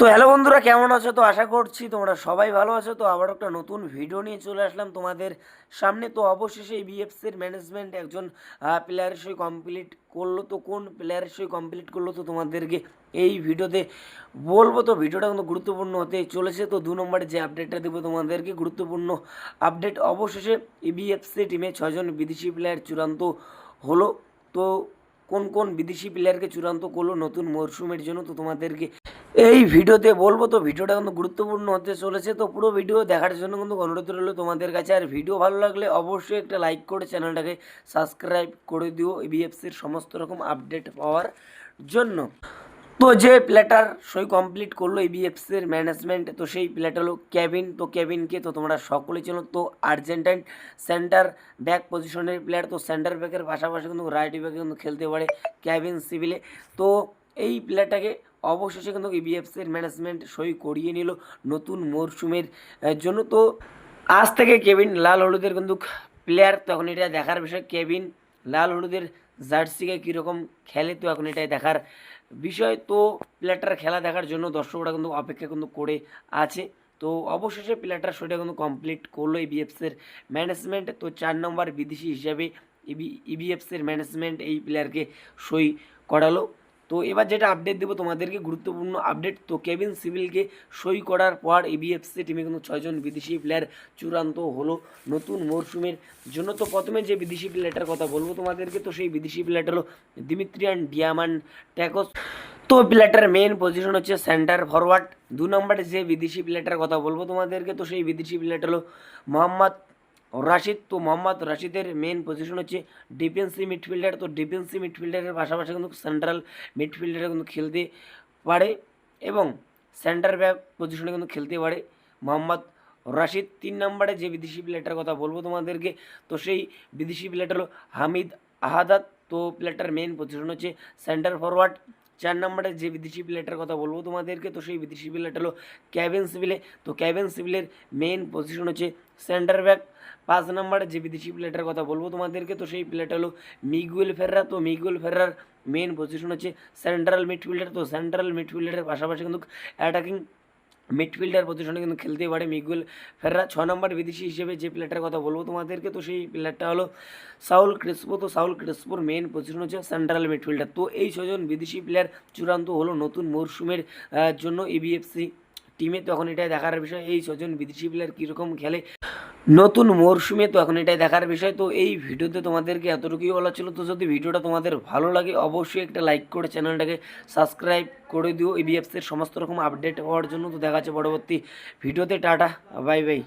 তো হ্যালো বন্ধুরা, কেমন আছো? তো আশা করছি তোমরা সবাই ভালো আছো। তো আবার একটা নতুন ভিডিও নিয়ে চলে আসলাম তোমাদের সামনে। তো অবশেষে বিএফসির ম্যানেজমেন্ট একজন প্লেয়ারের সই কমপ্লিট করল। তো কোন প্লেয়ারের সই কমপ্লিট করল? তো তোমাদেরকে এই ভিডিওতে বলব। তো ভিডিওটা কিন্তু গুরুত্বপূর্ণ হতে চলেছে। তো দু নম্বরে যে আপডেটটা দেবো তোমাদেরকে, গুরুত্বপূর্ণ আপডেট অবশেষে ইবিএফসি টিমে ছজন বিদেশি প্লেয়ার চূড়ান্ত হলো। তো কোন কোন বিদেশি প্লেয়ারকে চূড়ান্ত করল? নতুন মরশুমের জন্য। তো তোমাদেরকে এই ভিডিওতে বলব তো, ভিডিওটা কিন্তু গুরুত্বপূর্ণ হতে চলেছে। তো পুরো ভিডিও দেখার জন্য কিন্তু অনুরোধ রইল তোমাদের কাছে। আর ভিডিও ভালো লাগলে অবশ্যই একটা লাইক করে চ্যানেলটাকে সাবস্ক্রাইব করে দিও বিএফসির সমস্ত রকম আপডেট পাওয়ার জন্য। তো যে প্লেটার সই কমপ্লিট করল বিএফসির ম্যানেজমেন্ট তো সেই প্লেটার হলো ক্যাবিন তো কেভিনকে তো তোমরা সকলে চেনো। তো আর্জেন্টাইন সেন্টার ব্যাক পজিশনের প্লেয়ার তো সেন্টার ব্যাকের পাশাপাশি কিন্তু রাইট ব্যাকে কিন্তু খেলতে পারে ক্যাবিন সিভিলে তো এই প্লেয়ারটাকে অবশেষে কিন্তু বিএফসির ম্যানেজমেন্ট সই করিয়ে নিল নতুন মরশুমের জন্য। তো আজ থেকে কেভিন লাল হলুদের কিন্তু প্লেয়ার তো এখন এটা দেখার বিষয়। কেভিন লাল হলুদের জার্সিকে কীরকম খেলে, তো এখন এটাই দেখার বিষয়। তো প্লেয়ারটার খেলা দেখার জন্য দর্শকরা কিন্তু অপেক্ষা কিন্তু করে আছে। তো অবশেষে প্লেয়ারটার সেটা কিন্তু কমপ্লিট করল এই বিএফসির ম্যানেজমেন্ট তো চার নম্বর বিদেশি হিসাবে ইবি ইবিএফসির ম্যানেজমেন্ট এই প্লেয়ারকে সই করালো। তো এবার যেটা আপডেট দেবো তোমাদেরকে গুরুত্বপূর্ণ আপডেট তো কেভিন সিভিলকে সই করার পর এবিএফসি টিমে কিন্তু ছয়জন বিদেশি প্লেয়ার চূড়ান্ত হলো নতুন মরশুমের জন্য। তো প্রথমে যে বিদেশি প্লেয়ারটার কথা বলব তোমাদেরকে, তো সেই বিদেশি প্লেয়ারটা হলো দিমিত্রিয়ান ডিয়ামান ট্যাকস তো প্লেয়ারটার মেন পজিশন হচ্ছে সেন্টার ফরওয়ার্ড দু নম্বরে যে বিদেশি প্লেয়ারটার কথা বলব তোমাদেরকে, তো সেই বিদেশি প্লেয়ারটা হলো মোহাম্মদ রাশিদ, তো মোহাম্মদ রাশিদের মেন পজিশন হচ্ছে ডিফেন্সি মিডফিল্ডার তো ডিফেন্সি মিডফিল্ডারের পাশাপাশি কিন্তু সেন্ট্রাল মিডফিল্ডারে কিন্তু খেলতে পারে এবং সেন্টার ব্যাক পজিশনে কিন্তু খেলতে পারে মোহাম্মদ রাশিদ। তিন নম্বরে যে বিদেশি প্লেয়ারটার কথা বলব তোমাদেরকে, তো সেই বিদেশি প্লেয়ারটা হলো হামিদ আহাদাত তো প্লেয়ারটার মেন পজিশন হচ্ছে সেন্টার ফরওয়ার্ড চার নম্বরে যে বিদেশি প্লেয়ারটার কথা বলব, তোমাদেরকে তো সেই বিদেশি প্লেয়ারটা হলো ক্যাভেন সিভিলে তো ক্যাভেন সিভিলের মেন পজিশন হচ্ছে সেন্টার ব্যাক পাঁচ নম্বরে যে বিদেশি প্লেয়ারটার কথা বলব, তোমাদেরকে তো সেই প্লেয়ারটা হলো মিগুয়েল ফেররা তো মিগুয়েল ফেররার মেন পজিশন হচ্ছে সেন্ট্রাল মিডফিল্ডার তো সেন্ট্রাল মিডফিল্ডারের পাশাপাশি কিন্তু অ্যাটাকিং মিডফিল্ডার পজিশনে কিন্তু খেলতেই পারে মিগুয়েল ফেররা। ছ নম্বর বিদেশি হিসেবে যে প্লেয়ারটার কথা বলব তোমাদেরকে, তো সেই প্লেয়ারটা হলো সাউল ক্রিসপো। তো সাউল ক্রিসপোর মেন পজিশন হচ্ছে সেন্ট্রাল মিডফিল্ডার তো এই ছজন বিদেশি প্লেয়ার চূড়ান্ত হলো নতুন মরশুমের জন্য ইবিএফসি টিমে তখন এটাই দেখার বিষয়, এই ছজন বিদেশি প্লেয়ার কীরকম খেলে নতুন মরশুমে তো এখন এটাই দেখার বিষয়। তো এই ভিডিওতে তোমাদেরকে এতটুকুই বলা ছিল। তো যদি ভিডিওটা তোমাদের ভালো লাগে, অবশ্যই একটা লাইক করে চ্যানেলটাকে সাবস্ক্রাইব করে দিও। এবিএফসির সমস্ত রকম আপডেট হওয়ার জন্য। তো দেখা যাচ্ছে পরবর্তী ভিডিওতে। Tata, bye bye.